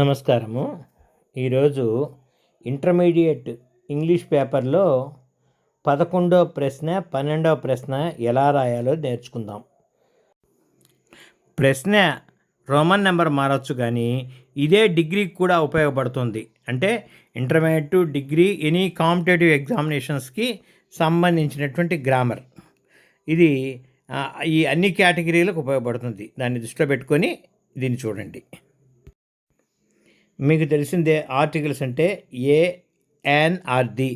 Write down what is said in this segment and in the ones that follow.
నమస్కారము. ఈరోజు intermediate English పేపర్లో పదకొండో ప్రశ్న పన్నెండవ ప్రశ్న ఎలా రాయాలో నేర్చుకుందాం. ప్రశ్న రోమన్ నెంబర్ మారచ్చు కానీ ఇదే డిగ్రీకి కూడా ఉపయోగపడుతుంది. అంటే ఇంటర్మీడియట్ డిగ్రీ ఎనీ కాంపిటేటివ్ ఎగ్జామినేషన్స్కి సంబంధించినటువంటి గ్రామర్. ఇది ఈ అన్ని కేటగిరీలకు ఉపయోగపడుతుంది. దాన్ని దృష్టిలో పెట్టుకొని దీన్ని చూడండి. మీకు తెలిసిందే ఆర్టికల్స్ అంటే a an or the.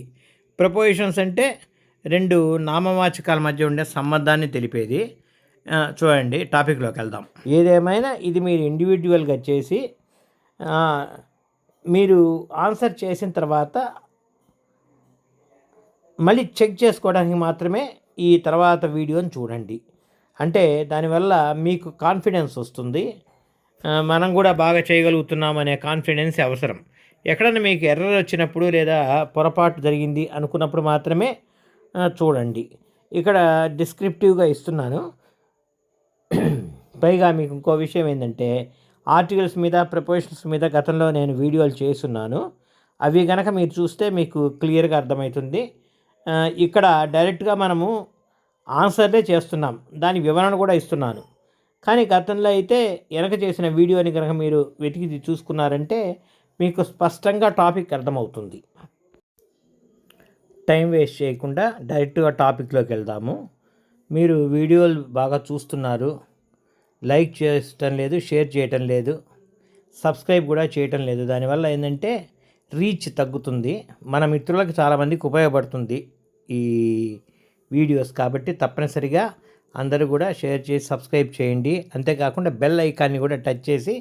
Prepositions అంటే రెండు నామవాచకాల మధ్య ఉండే సంబంధాన్ని తెలిపేది. చూడండి టాపిక్లోకి వెళ్దాం. ఏదేమైనా ఇది మీరు ఇండివిజువల్గా చేసి మీరు ఆన్సర్ చేసిన తర్వాత మళ్ళీ చెక్ చేసుకోవడానికి మాత్రమే ఈ తర్వాత వీడియోని చూడండి. అంటే దానివల్ల మీకు కాన్ఫిడెన్స్ వస్తుంది. మనం కూడా బాగా చేయగలుగుతున్నాం అనే కాన్ఫిడెన్స్ అవసరం. ఎక్కడన్నా మీకు ఎర్రర్ వచ్చినప్పుడు లేదా పొరపాటు జరిగింది అనుకున్నప్పుడు మాత్రమే చూడండి. ఇక్కడ డిస్క్రిప్టివ్గా ఇస్తున్నాను. పైగా మీకు ఇంకో విషయం ఏంటంటే ఆర్టికల్స్ మీద ప్రపోజల్స్ మీద గతంలో నేను వీడియోలు చేస్తున్నాను. అవి కనుక మీరు చూస్తే మీకు క్లియర్గా అర్థమవుతుంది. ఇక్కడ డైరెక్ట్గా మనము ఆన్సర్లే చేస్తున్నాం. దాని వివరణ కూడా ఇస్తున్నాను. కానీ గతంలో అయితే వెనక చేసిన వీడియోని కనుక మీరు వెతికి చూసుకున్నారంటే మీకు స్పష్టంగా టాపిక్ అర్థమవుతుంది. టైం వేస్ట్ చేయకుండా డైరెక్ట్గా టాపిక్లోకి వెళ్దాము. మీరు వీడియోలు బాగా చూస్తున్నారు. లైక్ చేయటం లేదు షేర్ చేయటం లేదు సబ్స్క్రైబ్ కూడా చేయటం లేదు. దానివల్ల ఏంటంటే రీచ్ తగ్గుతుంది. మన మిత్రులకు చాలామందికి ఉపయోగపడుతుంది ఈ వీడియోస్ కాబట్టి తప్పనిసరిగా అందరూ కూడా షేర్ చేసి సబ్స్క్రైబ్ చేయండి. అంతేకాకుండా బెల్ ఐకాన్ని కూడా టచ్ చేసి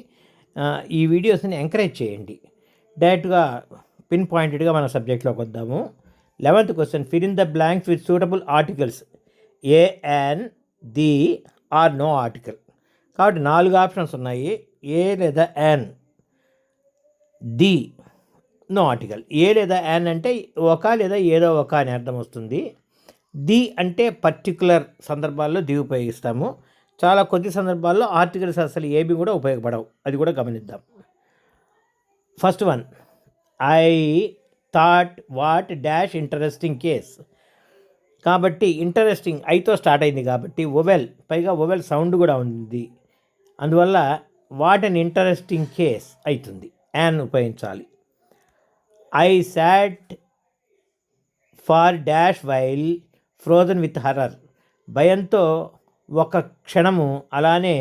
ఈ వీడియోస్ని ఎంకరేజ్ చేయండి. డైరెక్ట్గా పిన్ పాయింటెడ్గా మన సబ్జెక్ట్లోకి వద్దాము. Eleventh question fill in the blanks with suitable articles. A and the or no article. కాబట్టి నాలుగు ఆప్షన్స్ ఉన్నాయి. ఏ లేదా an the no article. A లేదా యాన్ అంటే ఒక లేదా ఏదో ఒక అని అర్థం వస్తుంది. ది అంటే పర్టికులర్ సందర్భాల్లో ది ఉపయోగిస్తాము. చాలా కొద్ది సందర్భాల్లో ఆర్టికల్స్ అసలు ఏవి కూడా ఉపయోగపడవు. అది కూడా గమనిద్దాం. First one I thought what dash interesting case. కాబట్టి ఇంట్రెస్టింగ్ ఐతో స్టార్ట్ అయింది కాబట్టి ఒవెల్ పైగా ఒవెల్ సౌండ్ కూడా ఉంది. అందువల్ల వాట్ అన్ ఇంటరెస్టింగ్ కేస్ అవుతుంది యాన్ ఉపయోగించాలి. I sat for dash while frozen with horror భయంతో ఒక క్షణము అలానే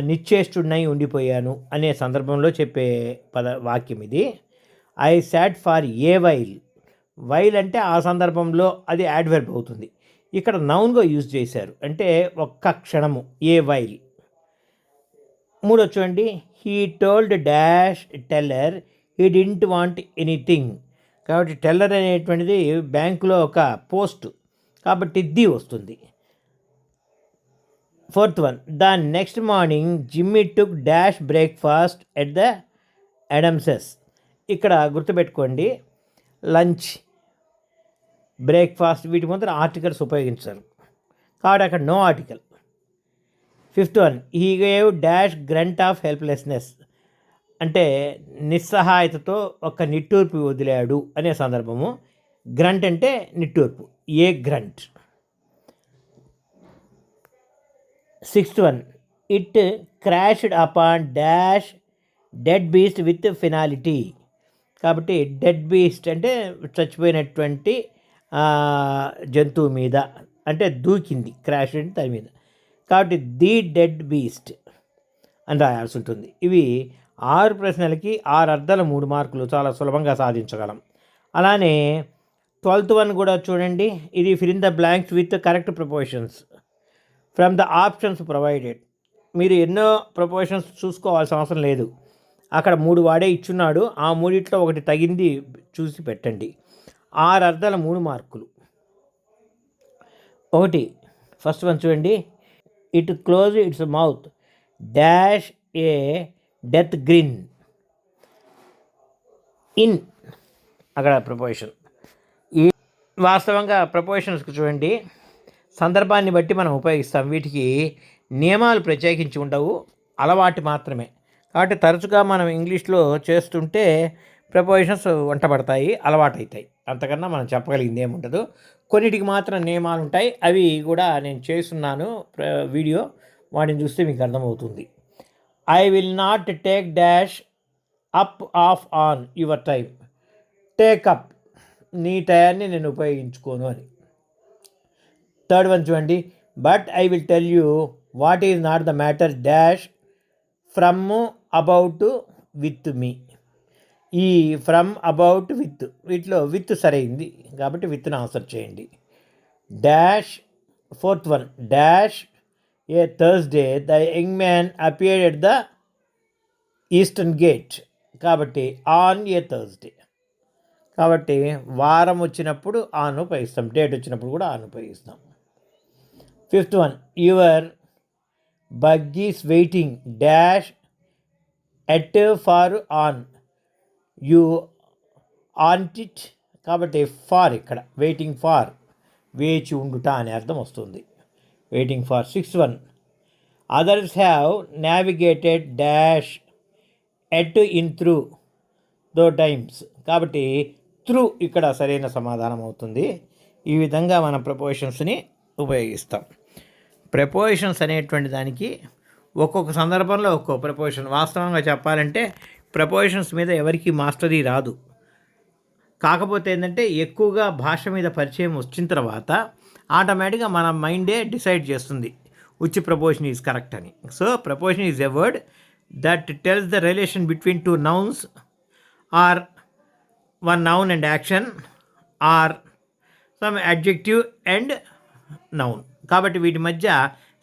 నిశ్చేష్టుడినై ఉండిపోయాను అనే సందర్భంలో చెప్పే పద వాక్యం ఇది. I sat for a while while అంటే ఆ సందర్భంలో అది యాడ్వర్బ్ అవుతుంది. ఇక్కడ నౌన్గా యూజ్ చేశారు. అంటే ఒక్క క్షణము ఏ వైల్ మూడో చూడండి. He told dash teller he didn't want anything కాబట్టి టెల్లర్ అనేటువంటిది బ్యాంకులో ఒక పోస్ట్ కాబట్టి ది వస్తుంది. Fourth one the next morning Jimmy took dash breakfast at the Adamses. ఇక్కడ గుర్తుపెట్టుకోండి లంచ్ బ్రేక్ఫాస్ట్ వీటి ముందర ఆర్టికల్స్ ఉపయోగించారు. కాబట్టి అక్కడ no article. Fifth one he gave dash grunt of helplessness. అంటే నిస్సహాయతతో ఒక నిట్టూర్పు వదిలాడు అనే సందర్భము. గ్రంట్ అంటే నిట్టూర్పు. A grunt? Sixth one. It crashed upon dash dead beast with finality. కాబట్టి డెడ్ బీస్ట్ అంటే చచ్చిపోయినటువంటి జంతువు మీద. అంటే దూకింది క్రాష్ అంటే దాని మీద. కాబట్టి ది డెడ్ బీస్ట్ అని రాయాల్సి ఉంటుంది. ఇవి ఆరు ప్రశ్నలకి ఆరు అర్థాల మూడు మార్కులు చాలా సులభంగా సాధించగలం. అలానే ట్వెల్త్ వన్ కూడా చూడండి. ఇది fill in the blanks with correct prepositions from the options provided మీరు ఎన్నో ప్రపోజిషన్స్ చూసుకోవాల్సిన అవసరం లేదు. అక్కడ మూడు వాడే ఇచ్చున్నాడు. ఆ మూడిట్లో ఒకటి తగింది చూసి పెట్టండి. ఆరు అర్థాల మూడు మార్కులు. ఒకటి ఫస్ట్ వన్ చూడండి. It close its mouth dash a death grin. In. అక్కడ ప్రపోజిషన్. ఈ వాస్తవంగా ప్రపోజిషన్స్కి చూడండి. సందర్భాన్ని బట్టి మనం ఉపయోగిస్తాం. వీటికి నియమాలు ప్రత్యేకించి ఉండవు. అలవాటు మాత్రమే. కాబట్టి తరచుగా మనం ఇంగ్లీష్లో చేస్తుంటే ప్రపోజిషన్స్ వంటబడతాయి అలవాటవుతాయి అంతకన్నా మనం చెప్పగలిగింది ఏముండదు. కొన్నిటికి మాత్రం నియమాలు ఉంటాయి అవి కూడా నేను చేస్తున్నాను ప్ర- వీడియో. వాటిని చూస్తే మీకు అర్థమవుతుంది. I will not take dash up off on your time take up నీ టయాన్ని నేను ఉపయోగించుకోను అని. థర్డ్ వన్ చూడండి. But I will tell you what is not the matter dash from about with me ఈ ఫ్రమ్ అబౌట్ విత్ వీటిలో with సరైంది. కాబట్టి విత్ను ఆన్సర్ చేయండి. Dash fourth one dash a Thursday the young man appeared at the eastern gate కాబట్టి on a Thursday కాబట్టి వారం వచ్చినప్పుడు ఆన్ ఉపయోగిస్తాం. డేట్ వచ్చినప్పుడు కూడా ఆన్ ఉపయోగిస్తాం. Fifth one your buggies waiting dash at for on you ఆంటిట్ కాబట్టి ఫార్ ఇక్కడ వెయిటింగ్ ఫార్ వేచి ఉండుట అనే అర్థం వస్తుంది. Waiting for six one others have navigated dash at in through those times కాబట్టి త్రూ ఇక్కడ సరైన సమాధానం అవుతుంది. ఈ విధంగా మనం ప్రపోజిషన్స్ని ఉపయోగిస్తాం. ప్రపోజిషన్స్ అనేటువంటి దానికి ఒక్కొక్క సందర్భంలో ఒక్కో ప్రపోజిషన్ వాస్తవంగా చెప్పాలంటే ప్రపోజిషన్స్ మీద ఎవరికి మాస్టరీ రాదు. కాకపోతే ఏంటంటే ఎక్కువగా భాష మీద పరిచయం వచ్చిన తర్వాత ఆటోమేటిక్గా మన మైండే డిసైడ్ చేస్తుంది ఉచ్ ప్రపోజిషన్ ఈజ్ కరెక్ట్ అని. So preposition is a word that tells the relation between two nouns or one noun and action or some adjective and noun కాబట్టి వీటి మధ్య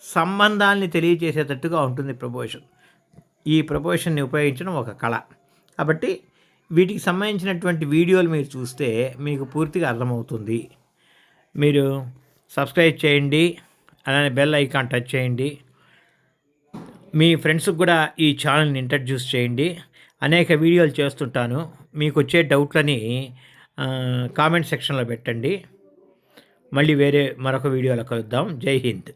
సంబంధాల్ని తెలియజేసేటట్టుగా ఉంటుంది ప్రపోజిషన్ ఈ ప్రపోజిషన్ని ఉపయోగించడం ఒక కళ. కాబట్టి వీటికి సంబంధించినటువంటి వీడియోలు మీరు చూస్తే మీకు పూర్తిగా అర్థమవుతుంది. మీరు సబ్స్క్రైబ్ చేయండి అలానే బెల్ ఐకాన్ టచ్ చేయండి. మీ ఫ్రెండ్స్కి కూడా ఈ ఛానల్ని ఇంట్రడ్యూస్ చేయండి. అనేక వీడియోలు చేస్తుంటాను. మీకు వచ్చే డౌట్లని కామెంట్ సెక్షన్లో పెట్టండి. మళ్ళీ వేరే మరొక వీడియోలో కలుద్దాం. జై హింద్.